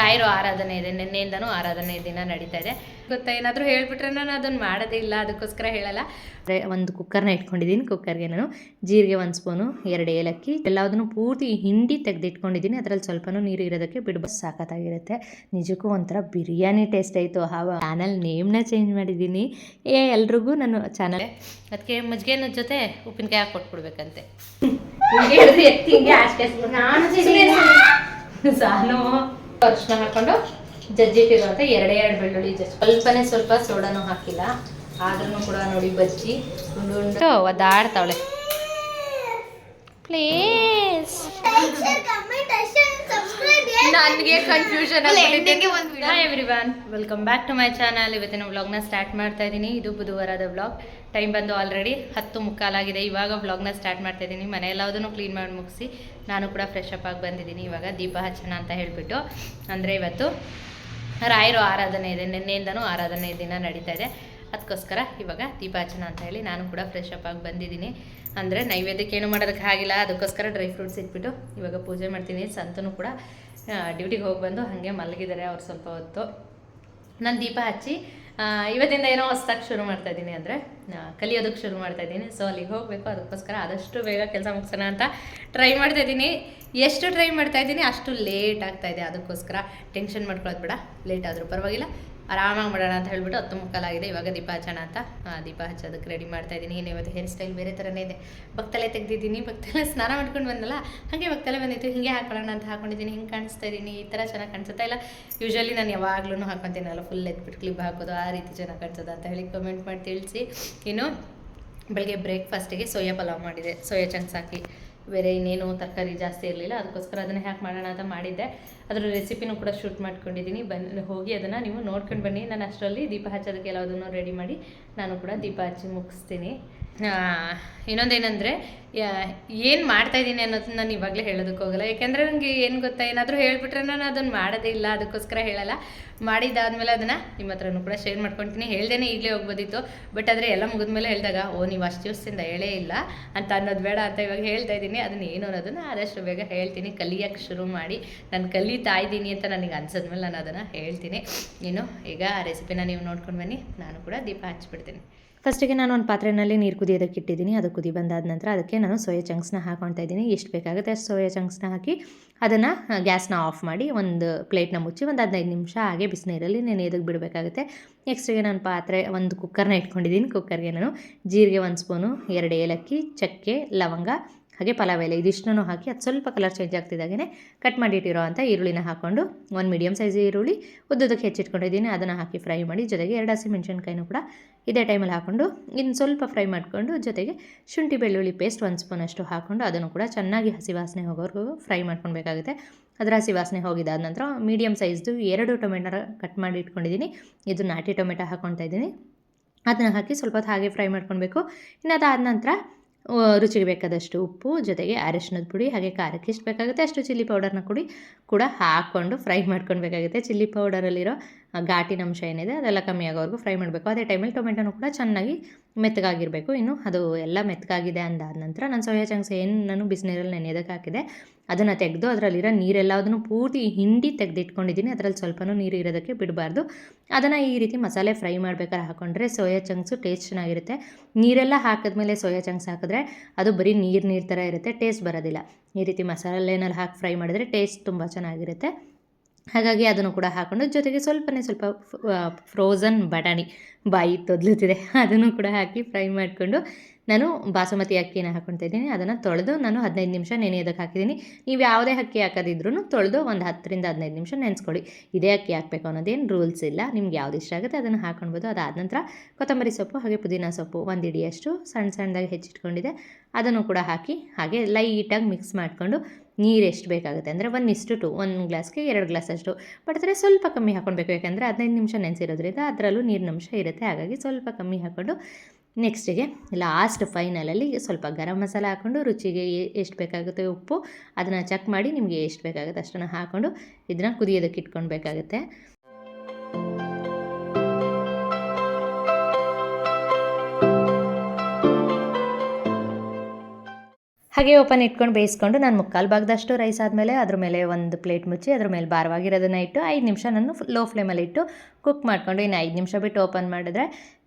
ರಾಯರು ಆರಾಧನೆ ಇದೆ ನಿನ್ನೆಯಿಂದನೂ ಆರಾಧನೆ ದಿನ ನಡೀತಾ ಇದೆ. ಗೊತ್ತಾ ಏನಾದರೂ ಹೇಳ್ಬಿಟ್ರೆ ನಾನು ಅದನ್ನು ಮಾಡೋದೇ ಇಲ್ಲ ಅದಕ್ಕೋಸ್ಕರ ಹೇಳಲ್ಲ. ಒಂದು ಕುಕ್ಕರ್ನ ಇಟ್ಕೊಂಡಿದ್ದೀನಿ ಕುಕ್ಕರ್ಗೆ ನಾನು ಜೀರಿಗೆ ಒಂದು ಸ್ಪೂನು ಎರಡು ಏಲಕ್ಕಿ ಎಲ್ಲದನ್ನು ಪೂರ್ತಿ ಹಿಂಡಿ ತೆಗೆದಿಟ್ಕೊಂಡಿದ್ದೀನಿ. ಅದರಲ್ಲಿ ಸ್ವಲ್ಪನೂ ನೀರು ಇರೋದಕ್ಕೆ ಬಿಡ್ಬೋದು ಸಾಕತ್ತಾಗಿರುತ್ತೆ. ನಿಜಕ್ಕೂ ಒಂಥರ ಬಿರಿಯಾನಿ ಟೇಸ್ಟ್ ಆಯಿತು. ಹಾವ ಚಾನಲ್ ನೇಮ್ನ ಚೇಂಜ್ ಮಾಡಿದ್ದೀನಿ. ಏ ಎಲ್ರಿಗೂ ನಾನು ಚಾನಲ್ ಅದಕ್ಕೆ ಮಜ್ಜಿಗೆನ ಜೊತೆ ಉಪ್ಪಿನಕಾಯಿ ಹಾಕಿ ಕೊಟ್ಬಿಡ್ಬೇಕಂತೆ. ಸಾನು. ಅರಿಶಿನ ಹಾಕೊಂಡು ಜಜ್ಜಿಟ್ಟಿರುವಂಥ ಎರಡೇ ಎರಡು ಬೆಳ್ಳುಳ್ಳಿ ಜಜ್ಜಿ ಸ್ವಲ್ಪನೇ ಸ್ವಲ್ಪ ಸೋಡಾನು ಹಾಕಿಲ್ಲ. ಆದ್ರೂ ಕೂಡ ನೋಡಿ ಬಜ್ಜಿ ಉಂಡು ಉಂಡು ಒದ್ದಾಡ್ತಾವಳೆ. ಪ್ಲೀಸ್ ನನಗೆ confusion hi everyone welcome back to my channel ಇವತ್ತಿನ ವ್ಲಾಗ್ನ ಸ್ಟಾರ್ಟ್ ಮಾಡ್ತಾ ಇದ್ದೀನಿ ಇದು ಬುಧವಾರದ ವ್ಲಾಗ್ ಟೈಮ್ ಬಂದು ಆಲ್ರೆಡಿ ಹತ್ತು ಮುಕ್ಕಾಲಾಗಿದೆ ಇವಾಗ ವ್ಲಾಗ್ನ ಸ್ಟಾರ್ಟ್ ಮಾಡ್ತಾ ಇದ್ದೀನಿ ಮನೆ ಎಲ್ಲದನ್ನು ಕ್ಲೀನ್ ಮಾಡಿ ಮುಗಿಸಿ ನಾನು ಕೂಡ ಫ್ರೆಶ್ ಅಪ್ ಆಗಿ ಬಂದಿದ್ದೀನಿ. ಇವಾಗ ದೀಪ ಹಚ್ಚೋಣ ಅಂತ ಹೇಳಿಬಿಟ್ಟು. ಅಂದರೆ ಇವತ್ತು ರಾಯರು ಆರಾಧನೆ ಇದೆ. ನಿನ್ನೆಯಿಂದನೂ ಆರಾಧನೆ ದಿನ ನಡೀತಾ ಇದೆ. ಅದಕ್ಕೋಸ್ಕರ ಇವಾಗ ದೀಪಾಚನ ಹಚ್ಚೋಣ ಅಂತ ಹೇಳಿ ನಾನು ಕೂಡ ಫ್ರೆಶ್ ಅಪ್ ಆಗಿ ಬಂದಿದ್ದೀನಿ. ಅಂದರೆ ನೈವೇದ್ಯಕ್ಕೆ ಏನು ಮಾಡೋದಕ್ಕೆ ಆಗಿಲ್ಲ, ಅದಕ್ಕೋಸ್ಕರ ಡ್ರೈ ಫ್ರೂಟ್ಸ್ ಇಟ್ಬಿಟ್ಟು ಇವಾಗ ಪೂಜೆ ಮಾಡ್ತೀನಿ. ಸಂತನು ಕೂಡ ಡ್ಯೂಟಿಗೆ ಹೋಗಿ ಬಂದು ಹಾಗೆ ಮಲಗಿದ್ದಾರೆ ಅವ್ರು ಸ್ವಲ್ಪ ಹೊತ್ತು. ನಾನು ದೀಪ ಹಚ್ಚಿ ಇವತ್ತಿಂದ ಏನೋ ಹೊಸ್ದಾಗಿ ಶುರು ಮಾಡ್ತಾ ಇದ್ದೀನಿ ಅಂದರೆ ಕಲಿಯೋದಕ್ಕೆ ಶುರು ಮಾಡ್ತಾ ಇದ್ದೀನಿ ಸೊ ಅಲ್ಲಿಗೆ ಹೋಗಬೇಕು, ಅದಕ್ಕೋಸ್ಕರ ಆದಷ್ಟು ಬೇಗ ಕೆಲಸ ಮುಗಿಸೋಣ ಅಂತ ಟ್ರೈ ಮಾಡ್ತಾ ಇದ್ದೀನಿ ಎಷ್ಟು ಟ್ರೈ ಮಾಡ್ತಾ ಇದ್ದೀನಿ ಅಷ್ಟು ಲೇಟ್ ಆಗ್ತಾ ಇದೆ. ಅದಕ್ಕೋಸ್ಕರ ಟೆನ್ಷನ್ ಮಾಡ್ಕೊಳ್ಳೋದು ಬೇಡ. ಲೇಟ್ ಆದರೂ ಪರವಾಗಿಲ್ಲ. ಆರಾಮಾಗಿ ಮಾಡೋಣ ಅಂತ ಹೇಳ್ಬಿಟ್ಟು ಹತ್ತು ಮುಕ್ಕಾಲಾಗಿದೆ. ಇವಾಗ ದೀಪ ಹಚ್ಚೋಣ ಅಂತ. ದೀಪ ಹಚ್ಚೋದಕ್ಕೆ ರೆಡಿ ಮಾಡ್ತಾ ಇದ್ದೀನಿ. ಏನು ಇವತ್ತು ಹೇರ್ ಸ್ಟೈಲ್ ಬೇರೆ ಥರನೇ ಇದೆ. ಭಕ್ತಲೆ ತೆಗ್ದಿದ್ದೀನಿ. ಭಕ್ತಲೆ ಸ್ನಾನ ಮಾಡ್ಕೊಂಡು ಬಂದಲ್ಲ, ಹಾಗೆ ಭಕ್ತಲೆ ಬಂದಿತ್ತು. ಹಿಂಗೆ ಹಾಕೊಳ್ಳೋಣ ಅಂತ ಹಾಕೊಂಡಿದ್ದೀನಿ. ಹಿಂಗೆ ಕಾಣಿಸ್ತಾ ಇದ್ದೀನಿ. ಈ ಥರ ಚೆನ್ನಾಗಿ ಕಾಣಿಸುತ್ತಾ ಇಲ್ಲ. ಯೂಶ್ವಲಿ ನಾನು ಯಾವಾಗ್ಲೂ ಹಾಕೊತೀನಲ್ಲ ಫುಲ್ ಎತ್ಬಿಟ್ಟು ಕ್ಲಿಪ್ ಹಾಕೋದು, ಆ ರೀತಿ ಚೆನ್ನಾಗಿ ಕಾಣಿಸೋದು ಅಂತ ಹೇಳಿ ಕಮೆಂಟ್ ಮಾಡಿ ತಿಳಿಸಿ. ಇನ್ನು ಬೆಳಗ್ಗೆ ಬ್ರೇಕ್ಫಾಸ್ಟಿಗೆ ಸೋಯಾ ಪಲಾವ್ ಮಾಡಿದೆ. ಸೋಯಾ ಚಂಕ್ಸ್ ಹಾಕಿ ಬೇರೆ ಇನ್ನೇನು ತರಕಾರಿ ಜಾಸ್ತಿ ಇರಲಿಲ್ಲ, ಅದಕ್ಕೋಸ್ಕರ ಅದನ್ನು ಹ್ಯಾಕ್ ಮಾಡೋಣ ಅಂತ ಮಾಡಿದ್ದೆ. ಅದರ ರೆಸಿಪಿನೂ ಕೂಡ ಶೂಟ್ ಮಾಡ್ಕೊಂಡಿದ್ದೀನಿ. ಬನ್ನಿ ಹೋಗಿ ಅದನ್ನು ನೀವು ನೋಡ್ಕೊಂಡು ಬನ್ನಿ. ನಾನು ಅಷ್ಟರಲ್ಲಿ ದೀಪ ಹಚ್ಚೋದಕ್ಕೆ ಎಲ್ಲದನ್ನು ರೆಡಿ ಮಾಡಿ ನಾನು ಕೂಡ ದೀಪ ಹಚ್ಚಿ ಮುಗಿಸ್ತೀನಿ. ಇನ್ನೊಂದೇನೆಂದರೆ ಏನು ಮಾಡ್ತಾಯಿದ್ದೀನಿ ಅನ್ನೋದನ್ನ ನಾನು ಇವಾಗಲೇ ಹೇಳೋದಕ್ಕೆ ಹೋಗಲ್ಲ. ಯಾಕೆಂದರೆ ನನಗೆ ಏನು ಗೊತ್ತಾ, ಏನಾದರೂ ಹೇಳ್ಬಿಟ್ರೆ ನಾನು ಅದನ್ನು ಮಾಡೋದೇ ಇಲ್ಲ, ಅದಕ್ಕೋಸ್ಕರ ಹೇಳಲ್ಲ. ಮಾಡಿದ್ದಾದಮೇಲೆ ಅದನ್ನು ನಿಮ್ಮ ಹತ್ರನೂ ಕೂಡ ಶೇರ್ ಮಾಡ್ಕೊತೀನಿ. ಹೇಳ್ದೇನೆ ಈಗಲೇ ಹೋಗ್ಬೋದಿತ್ತು. ಬಟ್ ಆದರೆ ಎಲ್ಲ ಮುಗಿದ್ಮೇಲೆ ಹೇಳಿದಾಗ, ಓ, ನೀವು ಅಷ್ಟು ದಿವಸದಿಂದ ಹೇಳೇ ಇಲ್ಲ ಅಂತ ಅನ್ನೋದು ಬೇಡ ಅಂತ ಇವಾಗ ಹೇಳ್ತಾ ಇದ್ದೀನಿ. ಅದನ್ನ ಏನು ಅನ್ನೋದನ್ನು ಆದಷ್ಟು ಬೇಗ ಹೇಳ್ತೀನಿ. ಕಲಿಯೋಕ್ಕೆ ಶುರು ಮಾಡಿ. ನಾನು ಕಲಿತಾ ಇದ್ದೀನಿ ಅಂತ ನನಗೆ ಅನ್ಸಿದ್ಮೇಲೆ ನಾನು ಅದನ್ನು ಹೇಳ್ತೀನಿ. ಏನು ಈಗ ಆ ರೆಸಿಪಿನ ನೀವು ನೋಡ್ಕೊಂಡು ಬನ್ನಿ. ನಾನು ಕೂಡ ದೀಪ ಹಚ್ಬಿಡ್ತೀನಿ. ಫಸ್ಟಿಗೆ ನಾನು ಒಂದು ಪಾತ್ರೆಯಲ್ಲಿ ನೀರು ಕುದಿಯೋದಕ್ಕೆ ಇಟ್ಟಿದ್ದೀನಿ. ಅದು ಕುದಿ ಬಂದಾದ ನಂತರ ಅದಕ್ಕೆ ನಾನು ಸೋಯಾ ಚಂಕ್ಸ್ನ ಹಾಕೊಳ್ತಾ ಇದ್ದೀನಿ. ಎಷ್ಟು ಬೇಕಾಗುತ್ತೆ ಅಷ್ಟು ಸೋಯಾ ಚಂಕ್ಸ್ನ ಹಾಕಿ ಅದನ್ನು ಗ್ಯಾಸ್ನ ಆಫ್ ಮಾಡಿ ಒಂದು ಪ್ಲೇಟ್ನ ಮುಚ್ಚಿ ಒಂದು ಹದಿನೈದು ನಿಮಿಷ ಹಾಗೆ ಬಿಸಿನೀರಲ್ಲಿ ನೆನೆಯೋದಕ್ಕೆ ಬಿಡಬೇಕಾಗುತ್ತೆ. ನೆಕ್ಸ್ಟಿಗೆ ನಾನು ಪಾತ್ರೆ ಒಂದು ಕುಕ್ಕರ್ನ ಇಟ್ಕೊಂಡಿದ್ದೀನಿ. ಕುಕ್ಕರ್ಗೆ ನಾನು ಜೀರಿಗೆ ಒಂದು ಸ್ಪೂನು, ಎರಡು ಏಲಕ್ಕಿ, ಚಕ್ಕೆ, ಲವಂಗ ಹಾಗೆ ಪಲಾವ್ ಎಲೆ ಇದಿಷ್ಟನ್ನು ಹಾಕಿ ಅದು ಸ್ವಲ್ಪ ಕಲರ್ ಚೇಂಜ್ ಆಗ್ತಿದ್ದಾಗೆ ಕಟ್ ಮಾಡಿಟ್ಟಿರೋ ಅಂಥ ಈರುಳ್ಳಿನ ಹಾಕ್ಕೊಂಡು ಒಂದು ಮೀಡಿಯಮ್ ಸೈಜ್ ಈರುಳ್ಳಿ ಉದ್ದಕ್ಕೆ ಹೆಚ್ಚಿಟ್ಕೊಂಡಿದ್ದೀನಿ. ಅದನ್ನು ಹಾಕಿ ಫ್ರೈ ಮಾಡಿ ಜೊತೆಗೆ ಎರಡು ಹಸಿ ಮೆಣಸಿನ್ಕಾಯಿನೂ ಕೂಡ ಇದೇ ಟೈಮಲ್ಲಿ ಹಾಕ್ಕೊಂಡು ಇನ್ನು ಸ್ವಲ್ಪ ಫ್ರೈ ಮಾಡಿಕೊಂಡು ಜೊತೆಗೆ ಶುಂಠಿ ಬೆಳ್ಳುಳ್ಳಿ ಪೇಸ್ಟ್ ಒಂದು ಸ್ಪೂನಷ್ಟು ಹಾಕ್ಕೊಂಡು ಅದನ್ನು ಕೂಡ ಚೆನ್ನಾಗಿ ಹಸಿ ವಾಸನೆ ಹೋಗೋವರೆಗೂ ಫ್ರೈ ಮಾಡ್ಕೊಳ್ಬೇಕಾಗುತ್ತೆ. ಅದರ ಹಸಿ ವಾಸನೆ ಹೋಗಿದ್ದಾದ ನಂತರ ಮೀಡಿಯಮ್ ಸೈಜ್ದು ಎರಡು ಟೊಮೆಟೊ ಕಟ್ ಮಾಡಿ ಇಟ್ಕೊಂಡಿದ್ದೀನಿ. ಇದು ನಾಟಿ ಟೊಮೆಟೊ ಹಾಕ್ಕೊಳ್ತಾ ಇದ್ದೀನಿ. ಅದನ್ನು ಹಾಕಿ ಸ್ವಲ್ಪ ಹೊತ್ತು ಹಾಗೆ ಫ್ರೈ ಮಾಡ್ಕೊಳ್ಬೇಕು. ಇನ್ನು ಅದಾದ ನಂತರ ರುಚಿಗೆ ಬೇಕಾದಷ್ಟು ಉಪ್ಪು, ಜೊತೆಗೆ ಅರಿಶಿನದ ಪುಡಿ, ಹಾಗೆ ಖಾರಕ್ಕೆ ಎಷ್ಟು ಬೇಕಾಗುತ್ತೆ. ಅಷ್ಟು ಚಿಲ್ಲಿ ಪೌಡರ್ನ ಕೂಡಿ ಕೂಡ ಹಾಕ್ಕೊಂಡು ಫ್ರೈ ಮಾಡ್ಕೊಳ್ಬೇಕಾಗುತ್ತೆ ಚಿಲ್ಲಿ ಪೌಡರಲ್ಲಿರೋ ಘಾಟಿನ ಅಂಶ ಏನಿದೆ ಅದೆಲ್ಲ ಕಮ್ಮಿ ಆಗೋವರೆಗೂ ಫ್ರೈ ಮಾಡಬೇಕು. ಅದೇ ಟೈಮಲ್ಲಿ ಟೊಮೆಟೊನೂ ಕೂಡ ಚೆನ್ನಾಗಿ ಮೆತ್ತಗಾಗಿರಬೇಕು. ಇನ್ನು ಅದು ಎಲ್ಲ ಮೆತ್ತಗಾಗಿದೆ ಅಂದಾದ ನಂತರ ನಾನು ಸೋಯಾ ಚಂಕ್ಸ್ ಏನು ನಾನು ಬಿಸಿನೀರಲ್ಲಿ ನೆನೆಯೋದಕ್ಕೆ ಹಾಕಿದೆ, ಅದನ್ನು ತೆಗೆದು ಅದರಲ್ಲಿರೋ ನೀರೆಲ್ಲದನ್ನು ಪೂರ್ತಿ ಹಿಂಡಿ ತೆಗೆದಿಟ್ಕೊಂಡಿದ್ದೀನಿ. ಅದರಲ್ಲಿ ಸ್ವಲ್ಪನೂ ನೀರು ಇರೋದಕ್ಕೆ ಬಿಡಬಾರ್ದು. ಅದನ್ನು ಈ ರೀತಿ ಮಸಾಲೆ ಫ್ರೈ ಮಾಡ್ಬೇಕಾದ್ರೆ ಹಾಕೊಂಡ್ರೆ ಸೋಯಾ ಚಂಕ್ಸು ಟೇಸ್ಟ್ ಚೆನ್ನಾಗಿರುತ್ತೆ. ನೀರೆಲ್ಲ ಹಾಕಿದ್ಮೇಲೆ ಸೋಯಾ ಚಂಕ್ಸ್ ಹಾಕಿದ್ರೆ ಅದು ಬರೀ ನೀರು ನೀರು ಥರ ಇರುತ್ತೆ, ಟೇಸ್ಟ್ ಬರೋದಿಲ್ಲ. ಈ ರೀತಿ ಮಸಾಲೆನಲ್ಲಿ ಹಾಕಿ ಫ್ರೈ ಮಾಡಿದ್ರೆ ಟೇಸ್ಟ್ ತುಂಬ ಚೆನ್ನಾಗಿರುತ್ತೆ. ಹಾಗಾಗಿ ಅದನ್ನು ಕೂಡ ಹಾಕೊಂಡು ಜೊತೆಗೆ ಸ್ವಲ್ಪನೇ ಸ್ವಲ್ಪ ಫ್ರೋಝನ್ ಬಟಾಣಿ ಬಾಯಿ ತೊದಲುತ್ತಿದೆ. ಅದನ್ನು ಕೂಡ ಹಾಕಿ ಫ್ರೈ ಮಾಡಿಕೊಂಡು ನಾನು ಬಾಸುಮತಿ ಅಕ್ಕಿನ ಹಾಕ್ಕೊಳ್ತಾ ಇದ್ದೀನಿ. ಅದನ್ನು ತೊಳೆದು ನಾನು ಹದಿನೈದು ನಿಮಿಷ ನೆನೆಯೋದಕ್ಕೆ ಹಾಕಿದ್ದೀನಿ. ನೀವು ಯಾವುದೇ ಅಕ್ಕಿ ಹಾಕೋದಿದ್ರೂ ತೊಳೆದು ಒಂದು ಹತ್ತರಿಂದ ಹದಿನೈದು ನಿಮಿಷ ನೆನೆಸ್ಕೊಳ್ಳಿ. ಇದೇ ಅಕ್ಕಿ ಹಾಕಬೇಕು ಅನ್ನೋದೇನು ರೂಲ್ಸ್ ಇಲ್ಲ. ನಿಮ್ಗೆ ಯಾವ್ದು ಇಷ್ಟ ಆಗುತ್ತೆ ಅದನ್ನು ಹಾಕೊಳ್ಬೋದು ಅದಾದ ನಂತರ ಕೊತ್ತಂಬರಿ ಸೊಪ್ಪು ಹಾಗೆ ಪುದೀನ ಸೊಪ್ಪು ಒಂದು ಇಡಿಯಷ್ಟು ಸಣ್ಣ ಸಣ್ಣದಾಗಿ ಹೆಚ್ಚಿಟ್ಕೊಂಡಿದೆ. ಅದನ್ನು ಕೂಡ ಹಾಕಿ ಹಾಗೆ ಲೈಟಾಗಿ ಮಿಕ್ಸ್ ಮಾಡಿಕೊಂಡು ನೀರು ಎಷ್ಟು ಬೇಕಾಗುತ್ತೆ ಅಂದರೆ ಒನ್ ಇಷ್ಟು ಟು ಒಂದು ಗ್ಲಾಸ್ಗೆ ಎರಡು ಗ್ಲಾಸ್ ಅಷ್ಟು. ಬಟ್ ಆದರೆ ಸ್ವಲ್ಪ ಕಮ್ಮಿ ಹಾಕ್ಕೊಳ್ಬೇಕು ಯಾಕಂದರೆ ಹದಿನೈದು ನಿಮಿಷ ನೆನೆಸಿರೋದ್ರಿಂದ ಅದರಲ್ಲೂ ನೀರಿನ ಅಂಶ ಇರುತ್ತೆ. ಹಾಗಾಗಿ ಸ್ವಲ್ಪ ಕಮ್ಮಿ ಹಾಕ್ಕೊಂಡು ನೆಕ್ಸ್ಟಿಗೆ ಲಾಸ್ಟ್ ಫೈನಲಲ್ಲಿ ಸ್ವಲ್ಪ ಗರಂ ಮಸಾಲ ಹಾಕ್ಕೊಂಡು ರುಚಿಗೆ ಎಷ್ಟು ಬೇಕಾಗುತ್ತೆ ಉಪ್ಪು, ಅದನ್ನು ಚೆಕ್ ಮಾಡಿ ನಿಮಗೆ ಎಷ್ಟು ಬೇಕಾಗುತ್ತೆ ಅಷ್ಟನ್ನು ಹಾಕ್ಕೊಂಡು ಇದನ್ನು ಕುದಿಯೋದಕ್ಕೆ ಇಟ್ಕೊಳ್ಬೇಕಾಗುತ್ತೆ ಹಾಗೆ ಓಪನ್ ಇಟ್ಕೊಂಡು ಬೇಯಿಸ್ಕೊಂಡು ನಾನು ಮುಕ್ಕಾಲು ಭಾಗದಷ್ಟು ರೈಸ್ ಆದಮೇಲೆ ಅದ್ರ ಮೇಲೆ ಒಂದು ಪ್ಲೇಟ್ ಮುಚ್ಚಿ ಅದ್ರ ಮೇಲೆ ಭಾರವಾಗಿರೋದನ್ನ ಇಟ್ಟು ಐದು ನಿಮಿಷ ನಾನು ಲೋ ಫ್ಲೇಮಲ್ಲಿ ಇಟ್ಟು ಕುಕ್ ಮಾಡಿಕೊಂಡು ಇನ್ನು ಐದು ನಿಮಿಷ ಬಿಟ್ಟು ಓಪನ್ ಮಾಡಿದ್ರೆ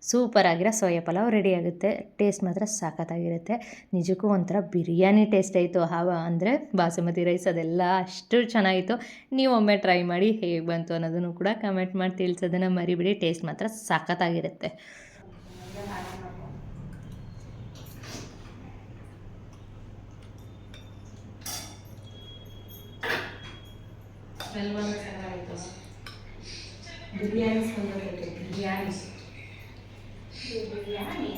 ಸೂಪರ್ ಆಗಿರೋ ಸೋಯಾ ಪಲಾವ್ ರೆಡಿ ಆಗುತ್ತೆ. ಟೇಸ್ಟ್ ಮಾತ್ರ ಸಾಕತ್ತಾಗಿರುತ್ತೆ. ನಿಜಕ್ಕೂ ಒಂಥರ ಬಿರಿಯಾನಿ ಟೇಸ್ಟ್ ಆಯಿತು. ಹಾವ ಅಂದರೆ ಬಾಸುಮತಿ ರೈಸ್ ಅದೆಲ್ಲ ಅಷ್ಟು ಚೆನ್ನಾಗಿತ್ತು. ನೀವು ಒಮ್ಮೆ ಟ್ರೈ ಮಾಡಿ ಹೇಗೆ ಬಂತು ಅನ್ನೋದನ್ನು ಕೂಡ ಕಮೆಂಟ್ ಮಾಡಿ ತಿಳಿಸೋದನ್ನು ಮರಿಬಿಡಿ. ಟೇಸ್ಟ್ ಮಾತ್ರ ಸಖತ್ತಾಗಿರುತ್ತೆ ಬಿರಿಯಾನಿ ಬಿರಿಯಾನಿ ಬಿರಿಯಾನಿ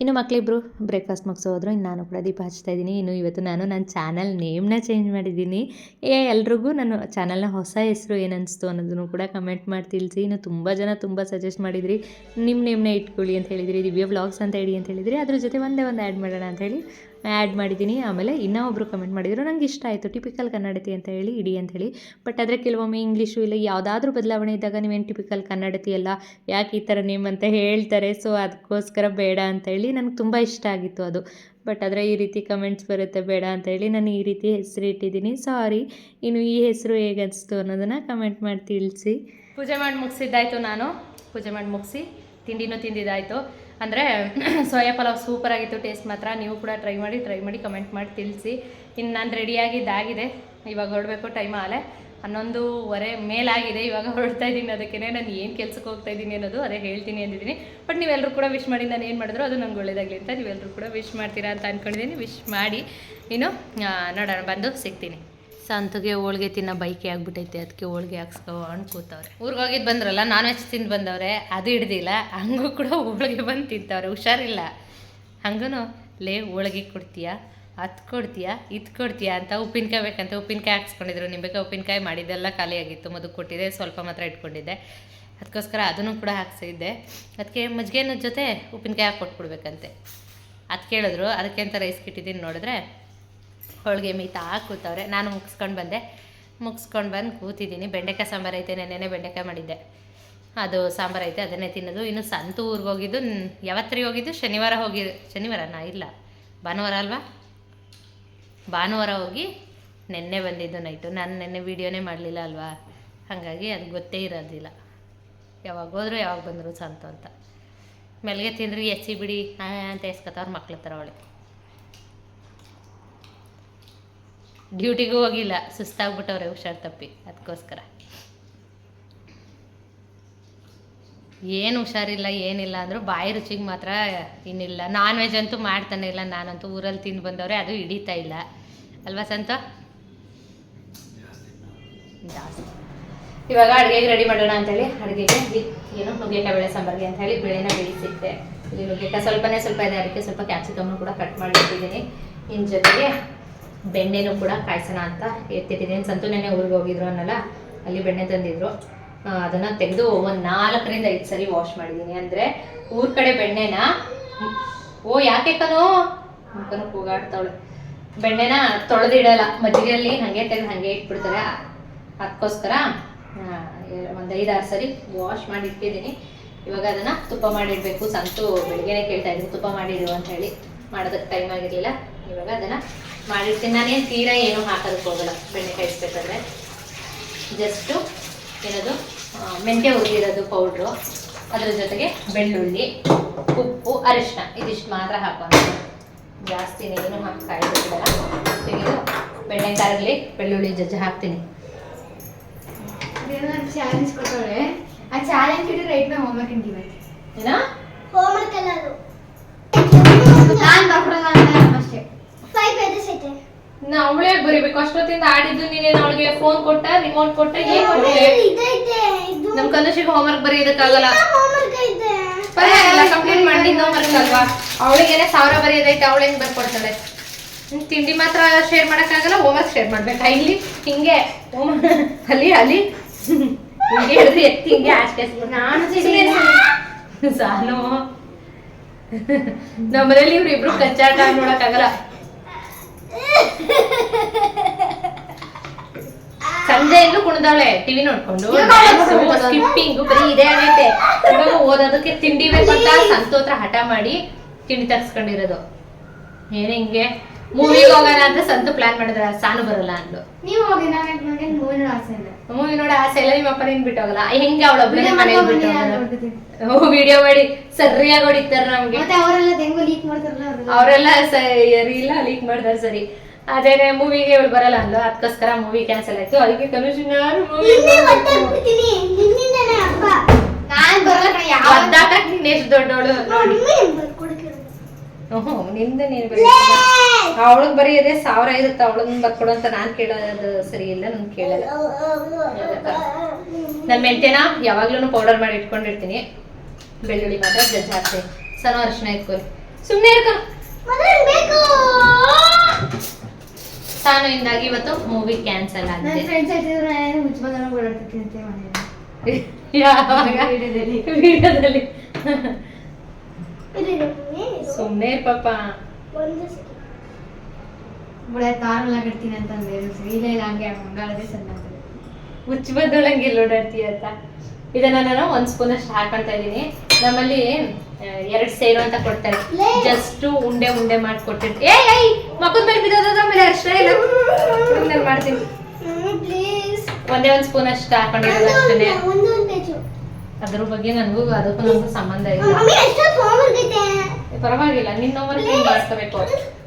ಇನ್ನು ಮಕ್ಕಳಿಬ್ರು ಬ್ರೇಕ್ಫಾಸ್ಟ್ ಮುಗಿಸೋದ್ರು, ಇನ್ನು ನಾನು ಕೂಡ ದೀಪ ಹಚ್ತಾ ಇದ್ದೀನಿ. ಇನ್ನು ಇವತ್ತು ನಾನು ನನ್ನ ಚಾನಲ್ ನೇಮ್ನ ಚೇಂಜ್ ಮಾಡಿದ್ದೀನಿ. ಏ, ಎಲ್ರಿಗೂ ನಾನು ಚಾನಲ್ನ ಹೊಸ ಹೆಸರು ಏನು ಅನಿಸ್ತು ಅನ್ನೋದನ್ನು ಕೂಡ ಕಮೆಂಟ್ ಮಾಡಿ ತಿಳಿಸಿ. ಇನ್ನು ತುಂಬ ಜನ ತುಂಬ ಸಜೆಸ್ಟ್ ಮಾಡಿದ್ರಿ. ನಿಮ್ಮ ನೇಮ್ನ ಇಟ್ಕೊಳ್ಳಿ ಅಂತ ಹೇಳಿದ್ರಿ. ದಿವ್ಯ ವ್ಲಾಗ್ಸ್ ಅಂತ ಹೇಳಿ ಅಂತ ಹೇಳಿದ್ರಿ. ಅದ್ರ ಜೊತೆ ಒಂದೇ ಒಂದು ಆ್ಯಡ್ ಮಾಡೋಣ ಅಂತ ಹೇಳಿ. ಆ್ಯಡ್ ಮಾಡಿದ್ದೀನಿ. ಆಮೇಲೆ ಇನ್ನೂ ಒಬ್ಬರು ಕಮೆಂಟ್ ಮಾಡಿದರು, ನಂಗೆ ಇಷ್ಟ ಆಯಿತು ಟಿಪಿಕಲ್ ಕನ್ನಡತಿ ಅಂತ ಹೇಳಿ, ಇಡಿ ಅಂತ ಹೇಳಿ. ಬಟ್ ಆದರೆ ಕೆಲವೊಮ್ಮೆ ಇಂಗ್ಲೀಷು ಇಲ್ಲ, ಯಾವುದಾದ್ರೂ ಬದಲಾವಣೆ ಇದ್ದಾಗ ನೀವೇನು ಟಿಪಿಕಲ್ ಕನ್ನಡತಿ ಅಲ್ಲ, ಯಾಕೆ ಈ ಥರ ನೇಮ್ ಅಂತ ಹೇಳ್ತಾರೆ? ಸೊ ಅದಕ್ಕೋಸ್ಕರ ಬೇಡ ಅಂತ ಹೇಳಿ ನನಗೆ ತುಂಬ ಇಷ್ಟ ಆಗಿತ್ತು ಅದು. ಬಟ್ ಆದರೆ ಈ ರೀತಿ ಕಮೆಂಟ್ಸ್ ಬರುತ್ತೆ, ಬೇಡ ಅಂತ ಹೇಳಿ ನಾನು ಈ ರೀತಿ ಹೆಸರು ಇಟ್ಟಿದ್ದೀನಿ. ಸಾರಿ ಇನ್ನು ಈ ಹೆಸರು ಹೇಗೆ ಅನಿಸ್ತು ಅನ್ನೋದನ್ನು ಕಮೆಂಟ್ ಮಾಡಿ ತಿಳಿಸಿ. ಪೂಜೆ ಮಾಡಿ ಮುಗಿಸಿದ್ದಾಯಿತು ನಾನು. ಪೂಜೆ ಮಾಡಿ ಮುಗಿಸಿ. ತಿಂಡಿನೂ ತಿಂದಿದ್ದಾಯಿತು. ಅಂದರೆ ಸೋಯಾ ಪಲಾವ್ ಸೂಪರ್ ಆಗಿತ್ತು ಟೇಸ್ಟ್ ಮಾತ್ರ. ನೀವು ಕೂಡ ಟ್ರೈ ಮಾಡಿ ಟ್ರೈ ಮಾಡಿ ಕಮೆಂಟ್ ಮಾಡಿ, ತಿಳಿಸಿ. ಇನ್ನು ನಾನು ರೆಡಿಯಾಗಿದ್ದಾಗಿದೆ ಇವಾಗ ಹೊರಡಬೇಕು ಟೈಮ್ ಆಲೆ. ಹನ್ನೊಂದೂವರೆ ಮೇಲಾಗಿದೆ, ಇವಾಗ ಹೊರಡ್ತಾ ಇದ್ದೀನಿ. ಅದಕ್ಕೆ ನಾನು ಏನು ಕೆಲಸಕ್ಕೆ ಹೋಗ್ತಾ ಇದ್ದೀನಿ ಅನ್ನೋದು ಅದೇ ಹೇಳ್ತೀನಿ ಅಂದಿದ್ದೀನಿ. ಬಟ್ ನೀವೆಲ್ಲರೂ ಕೂಡ ವಿಶ್ ಮಾಡಿ, ನಾನು ಏನು ಮಾಡಿದ್ರು ಅದು ನಂಗೆ ಒಳ್ಳೇದಾಗಲಿ ಅಂತ ನೀವೆಲ್ಲರೂ ಕೂಡ ವಿಶ್ ಮಾಡ್ತೀರಾ ಅಂತ ಅಂದ್ಕೊಂಡಿದ್ದೀನಿ ವಿಶ್ ಮಾಡಿ. ಇನ್ನು ನೋಡೋಣ, ಬಂದು ಸಿಗ್ತೀನಿ. ಸಂತಗೆ ಹೋಳ್ಗೆ ತಿನ್ನೋ ಬೈಕೆ ಆಗ್ಬಿಟ್ಟೈತೆ ಅದಕ್ಕೆ ಹೋಳ್ಗೆ ಹಾಕ್ಸ್ಕೋ ಕೂತವ್ರೆ ಊರಿಗೆ ಹೋಗಿದ್ದು ಬಂದ್ರಲ್ಲ, ನಾನ್ ವೆಜ್ ತಿಂದು ಬಂದವ್ರೆ, ಅದು ಹಿಡ್ದಿಲ್ಲ, ಹಂಗೂ ಕೂಡ ಹೋಳಿಗೆ ಬಂದು ತಿಂತವ್ರೆ, ಹುಷಾರಿಲ್ಲ. ಹಂಗೂ ಲೇ, ಹೋಳಿಗೆ ಕೊಡ್ತೀಯಾ, ಅದು ಕೊಡ್ತೀಯಾ, ಇದು ಕೊಡ್ತೀಯಾ ಅಂತ ಉಪ್ಪಿನಕಾಯಿ ಬೇಕಂತ ಉಪ್ಪಿನಕಾಯಿ ಹಾಕ್ಸ್ಕೊಂಡಿದ್ರು ನಿಂಬೆಕಾಯಿ ಉಪ್ಪಿನಕಾಯಿ ಮಾಡಿದ್ದೆಲ್ಲ ಖಾಲಿಯಾಗಿತ್ತು ಮದು ಕೊಟ್ಟಿದೆ, ಸ್ವಲ್ಪ ಮಾತ್ರ ಇಟ್ಕೊಂಡಿದ್ದೆ. ಅದಕ್ಕೋಸ್ಕರ ಅದನ್ನು ಕೂಡ ಹಾಕ್ಸಿದ್ದೆ. ಅದಕ್ಕೆ ಮಜ್ಜಿಗೆನ ಜೊತೆ ಉಪ್ಪಿನಕಾಯಿ ಹಾಕಿ ಕೊಟ್ಬಿಡ್ಬೇಕಂತೆ ಅದು ಕೇಳಿದ್ರು, ಅದಕ್ಕೆ ಅಂತ ರೈಸ್ ಕಿಟ್ಟಿದ್ದೀನಿ ನೋಡಿದ್ರೆ ಹೋಳಿಗೆ ಮೀತಾ ಕೂತವ್ರೆ. ನಾನು ಮುಗಿಸ್ಕೊಂಡು ಬಂದೆ. ಮುಗಿಸ್ಕೊಂಡು ಬಂದು ಕೂತಿದ್ದೀನಿ. ಬೆಂಡೆಕಾಯಿ ಸಾಂಬಾರು ಐತೆ ನೆನ್ನೆ ಬೆಂಡೆಕಾಯಿ ಮಾಡಿದ್ದೆ. ಅದು ಸಾಂಬಾರು ಐತೆ, ಅದನ್ನೇ ತಿನ್ನೋದು. ಇನ್ನು ಸಂತು ಊರಿಗೆ ಹೋಗಿದ್ದು ಯಾವತ್ತರಿಗೆ ಹೋಗಿದ್ದು? ಶನಿವಾರ ಹೋಗಿ, ಶನಿವಾರನಾ? ಇಲ್ಲ. ಭಾನುವಾರ ಅಲ್ವಾ? ಭಾನುವಾರ ಹೋಗಿ ನೆನ್ನೆ ಬಂದಿದ್ದು ನೈಟು ನಾನು ನೆನ್ನೆ ವೀಡಿಯೋನೇ ಮಾಡಲಿಲ್ಲ ಅಲ್ವಾ? ಹಾಗಾಗಿ ಅದು ಗೊತ್ತೇ ಇರೋದಿಲ್ಲ. ಯಾವಾಗ ಹೋದ್ರು ಯಾವಾಗ ಬಂದರು ಸಂತು ಅಂತ. ಮೆಲ್ಗೆ ತಿಂದ್ರಿ ಎಚ್ಚಿ ಬಿಡಿ ಅಂತ ಎಸ್ಕೊತಾವ್ರ ಮಕ್ಳ ಥರ ಅವಳೆ. ಡ್ಯೂಟಿಗೂ ಹೋಗಿಲ್ಲ, ಸುಸ್ತಾಗ್ಬಿಟ್ಟವ್ರೆ, ಹುಷಾರು ತಪ್ಪಿ ಅದಕ್ಕೋಸ್ಕರ ಏನು ಹುಷಾರಿಲ್ಲ, ಏನಿಲ್ಲ ಅಂದರೂ ಬಾಯಿ ರುಚಿಗೆ ಮಾತ್ರ ಇನ್ನಿಲ್ಲ ನಾನ್ ವೆಜ್ ಅಂತೂ ಮಾಡ್ತಾನೆ ಇಲ್ಲ, ನಾನಂತೂ ಊರಲ್ಲಿ ತಿಂದು ಬಂದವ್ರೆ, ಅದು ಹಿಡಿತಾ ಇಲ್ಲ. ಅಲ್ವಾ ಸಂತ? ಇವಾಗ ಅಡುಗೆಗೆ ರೆಡಿ ಮಾಡೋಣ ಅಂತೇಳಿ, ಅಡುಗೆಗೆ ಏನು ನುಗ್ಗೆಕಾಯಿ ಬೇಳೆ ಸಾಂಬಾರಿಗೆ ಅಂತ ಹೇಳಿ ಬೆಳೆನ ಬೇಯಿಸಿದ್ದೆ ಇಲ್ಲಿ ನುಗ್ಗೆಕಾಯಿ ಸ್ವಲ್ಪನೇ ಸ್ವಲ್ಪ ಇದೆ, ಅದಕ್ಕೆ ಸ್ವಲ್ಪ ಕ್ಯಾಪ್ಸಿಕಮ್ ಕೂಡ ಕಟ್ ಮಾಡಿಟ್ಟಿದ್ದೀನಿ ಇನ್ನು ಜೊತೆಗೆ ಬೆಣ್ಣೆನೂ ಕೂಡ ಕಾಯಿಸೋಣ ಅಂತ ಎತ್ತಿಟ್ಟಿದ್ದೀನಿ ಸಂತು ನೆನೆ ಊರಿಗೆ ಹೋಗಿದ್ರು ಅನ್ನಲ್ಲ, ಅಲ್ಲಿ ಬೆಣ್ಣೆ ತಂದಿದ್ರು. ಅದನ್ನು ತೆಗೆದು ಒಂದು ನಾಲ್ಕರಿಂದ ಐದು ಸರಿ ವಾಶ್ ಮಾಡಿದ್ದೀನಿ. ಅಂದರೆ ಊರ ಕಡೆ ಬೆಣ್ಣೆನ, ಓ, ಯಾಕೆ ಕನೋ ಅಂತನು ಕೂಗಾಡ್ತಾವಳೆ. ಬೆಣ್ಣೆನ ತೊಳೆದಿಡಲ್ಲ. ಮಜ್ಜಿಗೆಯಲ್ಲಿ ಹಾಗೆ ತೆಗೆದು ಹಾಗೆ ಇಟ್ಬಿಡ್ತಾರೆ. ಅದಕ್ಕೋಸ್ಕರ ಒಂದು ಐದಾರು ಸರಿ ವಾಶ್ ಮಾಡಿ ಇಟ್ಟಿದ್ದೀನಿ. ಇವಾಗ ಅದನ್ನು ತುಪ್ಪ ಮಾಡಿಡಬೇಕು. ಸಂತು ಬೆಳಿಗ್ಗೆನೆ ಕೇಳ್ತಾ ಇದ್ದೀನಿ ತುಪ್ಪ ಮಾಡಿಡು ಅಂತ ಹೇಳಿ. ಮಾಡೋದಕ್ಕೆ ಟೈಮ್ ಆಗಿರಲಿಲ್ಲ. ಇವಾಗ ಅದನ್ನ ಮಾಡಿರ್ತೀನಿ. ನಾನೇನು ತೀರಾ ಏನು ಹಾಕೋದಕ್ಕೆ ಹೋಗಲ್ಲ. ಬೆಣ್ಣೆ ಇಷ್ಟಬೇಕಾದ್ರೆ ಜಸ್ಟು ಏನದು? ಮೆಂತ್ಯ ಹುರಿದಿರೋದು ಪೌಡ್ರು ಅದ್ರ ಜೊತೆಗೆ ಬೆಳ್ಳುಳ್ಳಿ ಉಪ್ಪು ಅರಿಶಿನ ಇದಿಷ್ಟು ಮಾತ್ರ ಹಾಕೋಣ. ಜಾಸ್ತಿ ಏನು ಹಾಕಿ ಕಾಯಿಬಿಟ್ಟಿಲ್ಲ ತೆಗೆದು ಬೆಣ್ಣೆ ಕಾರಲ್ಲಿ ಬೆಳ್ಳುಳ್ಳಿ ಜಜ್ಜಿ ಹಾಕ್ತೀನಿ. ಚಾಲೆಂಜ್ ಕೊಟ್ಟವಳೆ ಆ ಚಾಲೆಂಜ್ ಇಟ್ಟು ರೈಟ್ ನಾವು ಹೋಮ್ವರ್ಕ್ ಏನಾ ಹೋಮ್ವರ್ಕ್ ಅಲ್ಲ ಅದು. ನಾನು ಬರ್ಕೊಡಲ್ಲ ಅಂತ ಅಷ್ಟೇ. ಫೈವ್ ಪೇಜಸ್ ಐತೆ ನಾ ಅವಳೇ ಬರಿಬೇಕು? ಅಷ್ಟೊತ್ತಿಂದ ಆಡಿದ್ದು ನೀನೇನು ಅವಳಿಗೆ ಫೋನ್ ಕೊಟ್ಟ ರಿಮೋಟ್ ಕೊಟ್ಟ ಏನ್ ಕೊಟ್ಟೆ? ಇದೈತೆ ಇದು ನಮ್ ಕನಸಿಗೆ ಹೋಮ್ವರ್ಕ್ ಬರೆಯೋದಕ್ಕಾಗಲ್ಲ ಹೋಮ್ವರ್ಕ್ ಐತೆ ಪರವಾಗಿಲ್ಲ ಕಂಪ್ಲೀಟ್ ಮಾಡಿ ಹೋಮ್ವರ್ಕ್ ಅಲ್ವಾ? ಅವಳಿಗೇನೆ ಸಾವಿರ ಬರೆಯೋದೈತೆ ಅವಳು ಹೆಂಗ್ ಬರ್ಕೊಡ್ತಾಳೆ? ಹ್ಮ್, ತಿಂಡಿ ಮಾತ್ರ ಶೇರ್ ಮಾಡಕ್ಕಾಗಲ್ಲ ಹೋಮ್ವರ್ಕ್ ಶೇರ್ ಮಾಡ್ಬೇಕಾ? ಇಲ್ಲಿ ಹಿಂಗೆ ಹೋಮ್ ಅಲ್ಲಿ ಅಲ್ಲಿ. ಹಿಂಗೆ ಹಿಡಿದು ಎತ್ತಿ ಹಿಂಗೆ ಆಚೆ ನಾನು ಸಾನು ನಮ್ಮನೇಲಿ ಇವ್ರು ಇಬ್ರು ಕಚ್ಚಾಟ ನೋಡಕ್ಕಾಗಲ್ಲ. ಎಲ್ಲೂ ಕುಣಿದಾಳೆ ಟಿವಿ ನೋಡ್ಕೊಂಡು. ಸ್ಕಿಪ್ಪಿಂಗ್ ಬರೀ ಇದೇ ಆಗೈತೆ. ಇವಾಗ ಓದೋದಕ್ಕೆ ತಿಂಡಿ ಬೇಕು ಅಂತ ಸಂತೋತ್ರ ಹಠ ಮಾಡಿ ತಿಂಡಿ ತರ್ಸ್ಕೊಂಡಿರೋದು. ಏನ್ ಹಿಂಗೆ? ಮೂವಿಗೆ ಹೋಗೋಣ ಅಂತ ಸಂತು ಪ್ಲಾನ್ ಮಾಡಿದ್ರೆ ಸಾನು ಬರಲ್ಲ ಅಂದ್ಲು. ನೀವು ಹೋಗಿ ನಾನು ಮೂವಿ ನೋಡೋ ಆಸೆ ಇಲ್ಲ. ಮೂವಿ ನೋಡ ಆಸೆ ಸೆಲರಿ ನಿಮ್ಮ ಅಪ್ಪ ನಿನ್ ಹೆಂಗೆ ಅವಳ ಮನೇಲಿ. ಓ ವಿಡಿಯೋ ಮಾಡಿ ಸರಿಯಾಗಿ ಹೊಡಿತಾರೆ ನಮ್ಗೆ. ಮತ್ತೆ ಅವರೆಲ್ಲ ಹೆಂಗೋ ಲೀಕ್ ಮಾಡ್ತಾರಲ್ಲ ಅವ್ರೆಲ್ಲ. ಅವರೆಲ್ಲ ಸರಿ ಇಲ್ಲ ಲೀಕ್ ಮಾಡ್ತಾರೆ ಸರಿ. ಅದೇನೆ ಮೂವಿಗೆ ಇವಳು ಬರಲ್ಲ ಅಂದ್ರೆ ಅದಕ್ಕೋಸ್ಕರ ಮೂವಿ ಕ್ಯಾನ್ಸಲ್ ಆಯ್ತು. ಅದಕ್ಕೆ ತನುಷ್ ನಾನು ಮೂವಿ ನಾನ್ ಬರಲ್ಲ ಕಣೆ, ಯಾವ ನೀನ್ ಎಷ್ಟು ದೊಡ್ಡವಳು. ನೋಡಿ ಹ್ಞೂ ನಿಂದ ನೀನು ಅವಳಗ್ ಬರೀ ಅದೇ ಸಾವಿರ ಇರುತ್ತೆ ಅವಳನ್ನ ಬರ್ಕೊಡು ಅಂತ ನಾನ್ ಕೇಳೋದು ಸರಿ ಇಲ್ಲ ನನ್ ಕೇಳಲ್ಲ. ನನ್ನ ಮೆಂತೆನ ಯಾವಾಗ್ಲೂ ಪೌಡರ್ ಮಾಡಿ ಇಟ್ಕೊಂಡಿರ್ತೀನಿ. ಬೆಳ್ಳುಳ್ಳಿ ಮಾತ್ರ ಜಜ್ಜಿ ಹಾಕ್ತೀನಿ ಸಣ್ಣ ಅರಿಶಿನ ಇಟ್ಕೊಳ್ಳಿ ಸುಮ್ಮನೆ ಇರ್ಕೊಂಡು ತಾನು ಇಂದಾಗಿ ಇವತ್ತು ಮೂವಿ ಕ್ಯಾನ್ಸಲ್ ಆಗಿದೆ. ನಾನು ಯಾವಾಗ? ವಿಡಿಯೋದಲ್ಲಿ. ಸುಮ್ಮನೆ ಪಾಪ. ಒಂದು ಸೆಕೆಂಡ್. ಬಿಡ ನಾರ್ಮಲ್ ಆಗಿ ಇಡ್ತೀನಿ ಅಂತ ಅಂದೆ. ಸರಿ ಇಲ್ಲ ಇಲ್ಲ ಹಂಗೆ ಹಂಗಾಳದೆ ಸಣ್ಣ ಆಗ್ತದೆ. ಹುಚ್ಚ ಬದ್ದೊಳಂಗೆ ಇಲ್ಲಿ ಓಡಾಡ್ತೀಯ ಅಂತ. ಇದನ್ನ ನಾನು ಒಂದ್ ಸ್ಪೂನ್ ಅಷ್ಟು ಹಾಕೊಂತ ಇದೀನಿ ನಮ್ಮಲ್ಲಿ ಎರಡ್ ಸೇರು ಅಂತ ಕೊಡ್ತಾರೆ. ಜಸ್ಟ್ ಉಂಡೆ ಉಂಡೆ ಮಾಡಿ ಕೊಟ್ಟಿರ್ತೀನಿ ಏಯ್! ಏಯ್ ಮಕ್ಕದ ಮೇಲೆ ಬಿದ್ದೋದ ಮೇಲೆ ಅಷ್ಟೇ ಇಲ್ಲ. ನಾನು ಮಾಡ್ತೀನಿ. ಒಂದೇ ಒಂದ್ ಸ್ಪೂನ್ ಅಷ್ಟು ಹಾಕೊಂಡಿರೋದು ಅಷ್ಟೇ ಅದ್ರ ಬಗ್ಗೆ ನನಗೂ ಅದಕ್ಕೂ ನನಗೂ ಸಂಬಂಧ ಇಲ್ಲ. ಪರವಾಗಿಲ್ಲ ನಿನ್ನ ಹೋಮ್ವರ್ಕ್ ಏನ್ ಮಾಡ್ಕೋಬೇಕು?